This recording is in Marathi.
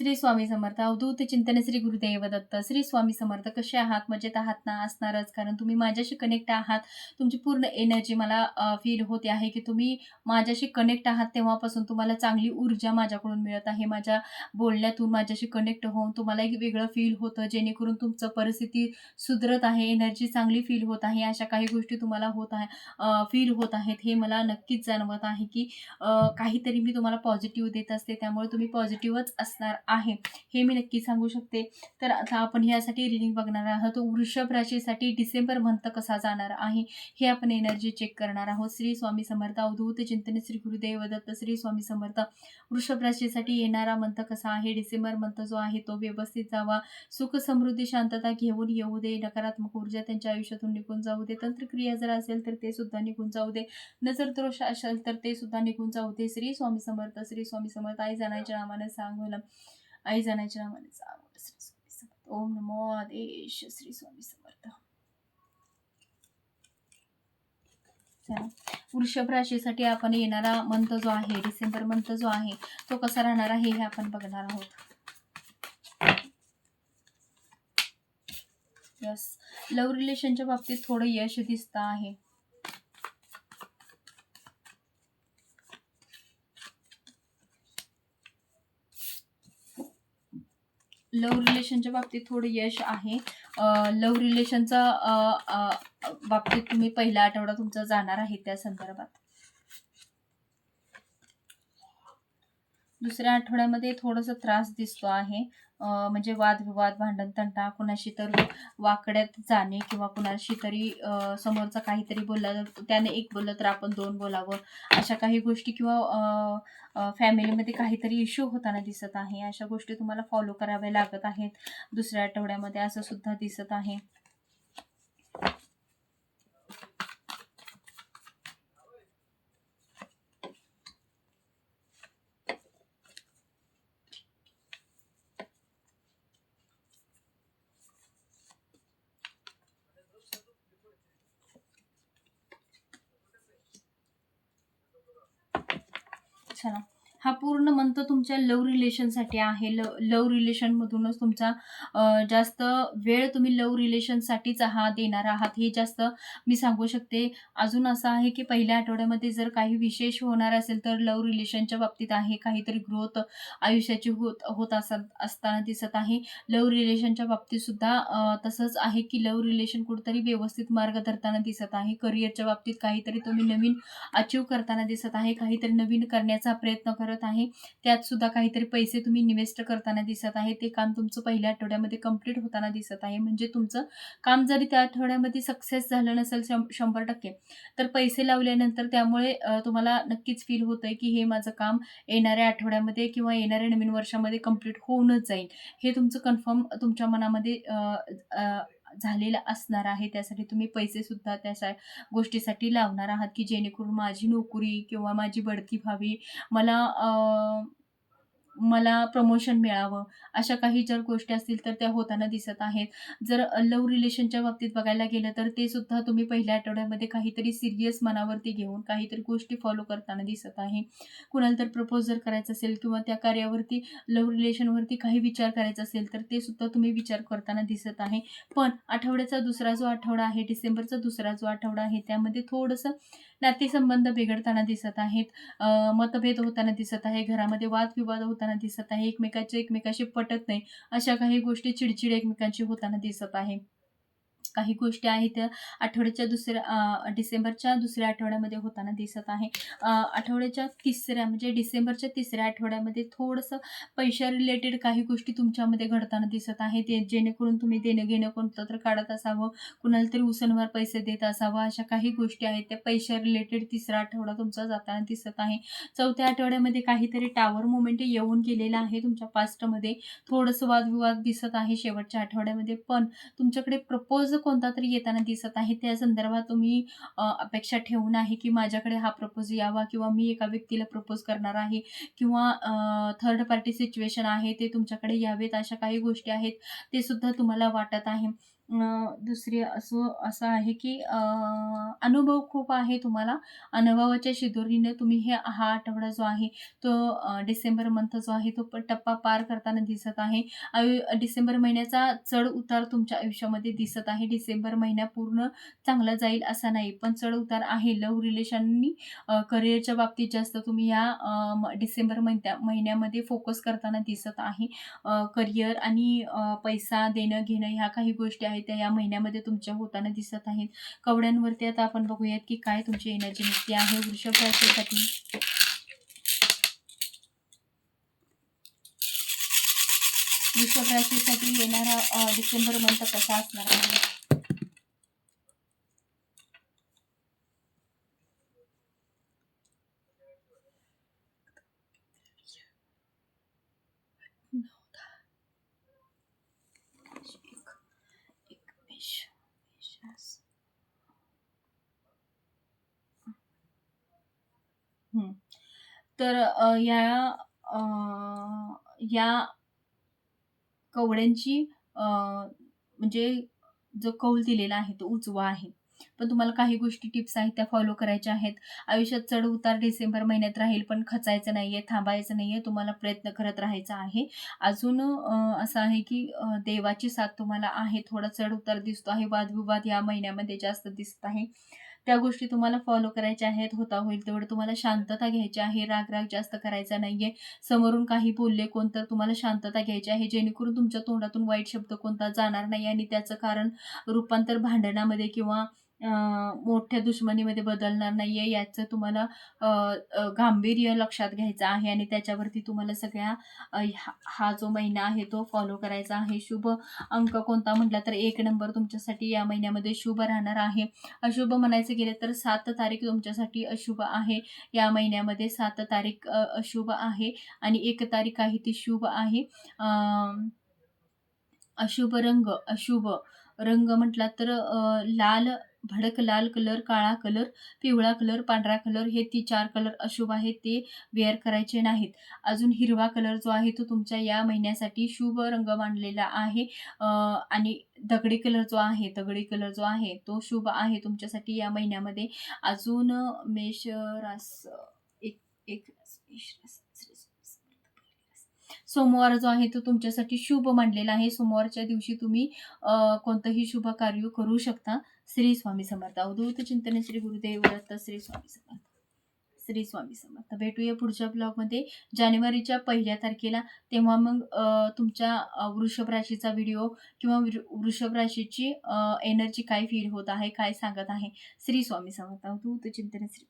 श्री स्वामी समर्थ. अवधूत चिंतन श्री गुरुदेव दत्त. श्री स्वामी समर्थ कसे आहात? मजेत आहात ना? असणारच. कारण तुम्ही माझ्याशी कनेक्ट आहात. तुमची पूर्ण एनर्जी मला फील होते आहे की तुम्ही माझ्याशी कनेक्ट आहात तेव्हापासून तुम्हाला चांगली ऊर्जा माझ्याकडून मिळत आहे. माझ्या बोलण्यातून माझ्याशी कनेक्ट होऊन तुम्हाला एक वेगळं फील होतं. जेणेकरून तुमचं परिस्थिती सुधरत आहे. एनर्जी चांगली फील होत आहे. अशा काही गोष्टी तुम्हाला होत आहे फील होत आहेत. हे मला नक्कीच जाणवत आहे की काहीतरी मी तुम्हाला पॉझिटिव्ह देत असते. त्यामुळे तुम्ही पॉझिटिव्हच असणार आहे. हे मी नक्की सांगू शकते. तर आता आपण यासाठी रिडिंग बघणार आहोत. वृषभ राशीसाठी डिसेंबर मंथ कसा जाणार आहे? हे आपण एनर्जी चेक करणार आहोत. श्री स्वामी समर्थ अवधूत चिंतन श्री गुरुदेव दत्त श्री स्वामी समर्थ. वृषभ राशीसाठी येणारा मंथ कसा आहे? डिसेंबर मंथ जो आहे तो व्यवस्थित जावा. सुख समृद्धी शांतता घेऊन येऊ दे. नकारात्मक ऊर्जा त्यांच्या आयुष्यातून निघून जाऊ दे. तंत्रक्रिया जर असेल तर ते सुद्धा निघून जाऊ दे. नजर दोष असेल तर ते सुद्धा निघून जाऊ दे. श्री स्वामी समर्थ श्री स्वामी समर्थ. आई जाण्याच्या नावानं सांग मला आई जाण्याच्या नावाने श्री स्वामी समर्थ. ओम नमो आदेश. श्री स्वामी समर्थ. वृषभ राशीसाठी आपण येणारा मंथ जो आहे डिसेंबर मंथ जो आहे तो कसा राहणार आहे हे आपण बघणार आहोत. यस लव्ह रिलेशनच्या बाबतीत थोडं यश दिसतं आहे. लव्ह रिलेशनच्या बाबतीत थोडं यश आहे. लव्ह रिलेशनचा बाबतीत तुम्ही पहिला आठवडा तुमचा जाणार आहे त्या संदर्भात. दुसऱ्या आठवड्यामध्ये थोडंसं त्रास दिसतो आहे. म्हणजे वादविवाद भांडण तंटा कुणाशी तरी वाकड्यात जाणे किंवा कुणाशी तरी समोरचा काहीतरी बोलला त्याने एक बोललं तर आपण दोन बोलावं अशा काही गोष्टी किंवा फॅमिलीमध्ये काहीतरी इश्यू होताना दिसत आहे. अशा गोष्टी तुम्हाला फॉलो कराव्या लागत आहेत. दुसऱ्या आठवड्यामध्ये असं सुद्धा दिसत आहे. porcelain. हा पूर्ण मंथ तुमच्या लव्ह रिलेशनसाठी आहे. लव लव्ह रिलेशनमधूनच तुमचा जास्त वेळ तुम्ही लव्ह रिलेशनसाठीच हा देणार आहात. हे जास्त मी सांगू शकते. अजून असं आहे की पहिल्या आठवड्यामध्ये जर काही विशेष होणार असेल तर लव्ह रिलेशनच्या बाबतीत आहे. काहीतरी ग्रोथ आयुष्याची होत होत असत असताना दिसत आहे. लव्ह रिलेशनच्या बाबतीत सुद्धा तसंच आहे की लव्ह रिलेशन कुठेतरी व्यवस्थित मार्ग धरताना दिसत आहे. करिअरच्या बाबतीत काहीतरी तुम्ही नवीन अचीव करताना दिसत आहे. काहीतरी नवीन करण्याचा प्रयत्न कर भरत आहे. त्यात सुद्धा काहीतरी पैसे तुम्ही इन्व्हेस्ट करताना दिसत आहे. ते काम तुमचं पहिल्या आठवड्यामध्ये कंप्लीट होताना दिसत आहे. म्हणजे तुमचं काम जरी त्या आठवड्यामध्ये सक्सेस झालं नसेल शं शंभर टक्के तर पैसे लावल्यानंतर त्यामुळे तुम्हाला नक्कीच फील होतं आहे की हे माझं काम येणाऱ्या आठवड्यामध्ये किंवा येणाऱ्या नवीन वर्षामध्ये कंप्लीट होऊनच जाईल. हे तुमचं कन्फर्म तुमच्या मनामध्ये झालेलं असणार आहे. त्यासाठी तुम्ही पैसे सुद्धा त्या गोष्टीसाठी लावणार आहात की जेणेकरून माझी नोकरी किंवा माझी बढती व्हावी. मला मला प्रमोशन मिळावं अशा काही जर गोष्टी असतील तर त्या होताना दिसत आहेत. जर लव्ह रिलेशनच्या बाबतीत बघायला गेलं तर ते सुद्धा तुम्ही पहिल्या आठवड्यामध्ये काहीतरी सिरियस मनावरती घेऊन काहीतरी गोष्टी फॉलो करताना दिसत आहे. कुणाला तर प्रपोज जर करायचं असेल किंवा त्या कार्यावरती लव्ह रिलेशनवरती काही विचार करायचा असेल तर ते सुद्धा तुम्ही विचार करताना दिसत आहे. पण आठवड्याचा दुसरा जो आठवडा आहे डिसेंबरचा दुसरा जो आठवडा आहे त्यामध्ये थोडंसं नातेसंबंध बिघडताना दिसत आहेत. अ, मतभेद होताना दिसत आहे. घरामध्ये वादविवाद होताना दिसत आहे. एकमेकाचे एकमेकाशी पटत नाही. अशा काही गोष्टी चिडचिड एकमेकांची होताना दिसत आहे. काही गोष्टी आहेत त्या आठवड्याच्या दुसऱ्या डिसेंबरच्या दुसऱ्या आठवड्यामध्ये होताना दिसत आहे. आठवड्याच्या तिसऱ्या म्हणजे डिसेंबरच्या तिसऱ्या आठवड्यामध्ये थोडंसं पैशा रिलेटेड काही गोष्टी तुमच्यामध्ये घडताना दिसत आहे ते जेणेकरून तुम्ही देणं घेणं कोणतं तर काढत असावं कुणाला तरी उसनवार पैसे देत असावं अशा काही गोष्टी आहेत त्या पैशा रिलेटेड तिसरा आठवडा तुमचा जाताना दिसत आहे. चौथ्या आठवड्यामध्ये काहीतरी टावर मुवमेंट येऊन गेलेला आहे तुमच्या पास्टमध्ये थोडंसं वादविवाद दिसत आहे शेवटच्या आठवड्यामध्ये पण तुमच्याकडे प्रपोज कोणता तरी येताना दिसत आहे. त्या संदर्भात तुम्ही अपेक्षा ठेवून आहे की माझ्याकडे हा प्रपोज यावा किंवा मी एका व्यक्तीला प्रपोज करणार आहे किंवा थर्ड पार्टी सिच्युएशन आहे ते तुमच्याकडे यावेत अशा काही गोष्टी आहेत ते सुद्धा तुम्हाला वाटत आहे. दुसरी असं असं आहे की अनुभव खूप आहे तुम्हाला. अनुभवाच्या शिदोरीने तुम्ही हे हा आठवडा जो आहे तो डिसेंबर मंथ जो आहे तो प टप्पा पार करताना दिसत आहे. आयु डिसेंबर महिन्याचा चढ-उतार तुमच्या आयुष्यामध्ये दिसत आहे. डिसेंबर महिना पूर्ण चांगला जाईल असा नाही, पण चढ-उतार आहे. लव रिलेशननी करिअरच्या बाबतीत जास्त तुम्ही या म डिसेंबर महिन्या महिन्यामध्ये फोकस करताना दिसत आहे. करिअर आणि पैसा देणं-घेणं ह्या काही गोष्टी आहेत त्या या महिन्यामध्ये तुमच्या होताना दिसत आहेत. कवड्यांवरती आता आपण बघूयात की काय तुमची एनर्जी निघते आहे वृषभ राशीसाठी. वृषभ राशीसाठी येणारा डिसेंबर मंथ कसा असणार आहे? तर अ, या अ, या कवड्यांची अ, म्हणजे जो कौल दिलेला आहे तो उजवा आहे. पण तुम्हाला काही गोष्टी टिप्स आहेत त्या फॉलो करायच्या आहेत. आयुष्यात चढ-उतार डिसेंबर महिन्यात राहील, पण खचायचं नाहीये, थांबायचं नाहीये. तुम्हाला प्रयत्न करत राहायचा आहे. अजून अ, असं आहे की अ, देवाची साथ तुम्हाला आहे. थोडा चढ-उतार दिसतो आहे. वादविवाद या महिन्यामध्ये जास्त दिसत आहे. त्या गोष्टी तुम्हाला फॉलो करायच्या आहेत. होता होईल तेवढं तुम्हाला शांतता घ्यायची आहे. राग-राग जास्त करायचा नाहीये. समोरून काही बोलले कोण तर तुम्हाला शांतता घ्यायची आहे. जेणेकरून तुमच्या तोंडातून वाईट शब्द कोणता जाणार नाही आणि त्याचं कारण रूपांतर भांडणामध्ये किंवा मोठ्या दुश्मनीमध्ये बदलणार नाहीये. याचं तुम्हाला गांभीर्य लक्षात घ्यायचं आहे आणि त्याच्यावरती तुम्हाला सगळ्या हा जो महिना आहे तो फॉलो करायचा आहे. शुभ अंक कोणता म्हटला तर एक नंबर तुमच्यासाठी या महिन्यामध्ये शुभ राहणार आहे. अशुभ म्हणायचं गेलं तर सात तारीख तुमच्यासाठी अशुभ आहे. या महिन्यामध्ये सात तारीख अशुभ आहे आणि एक तारीख आहे ती शुभ आहे. अशुभ रंग, अशुभ रंग म्हटला तर लाल, भडक लाल कलर, काळा कलर, पिवळा कलर, पांढरा कलर हे ती चार कलर अशुभ आहेत. ते वेअर करायचे नाहीत. अजून हिरवा कलर जो आहे तो तुमच्या या महिन्यासाठी शुभ रंग मानलेला आहे. आणि दगडी कलर जो आहे, दगडी कलर जो आहे तो शुभ आहे तुमच्यासाठी या महिन्यामध्ये. अजून मेष रास एक एक सोमवार जो आहे तो तुमच्यासाठी शुभ मानलेला आहे. सोमवारच्या दिवशी तुम्ही कोणतंही शुभ कार्य करू शकता. श्री स्वामी समर्थ. अवधूत चिंतन श्री गुरुदेव दत्त. श्री स्वामी समर्थ. श्री स्वामी समर्थ. भेटूया पुढच्या ब्लॉगमध्ये जानेवारीच्या पहिल्या तारखेला. तेव्हा मग तुमच्या वृषभ राशीचा व्हिडिओ किंवा वृषभ राशीची एनर्जी काय फील होत आहे, काय सांगत आहे. श्री स्वामी समर्थ. अवधूत चिंतन श्री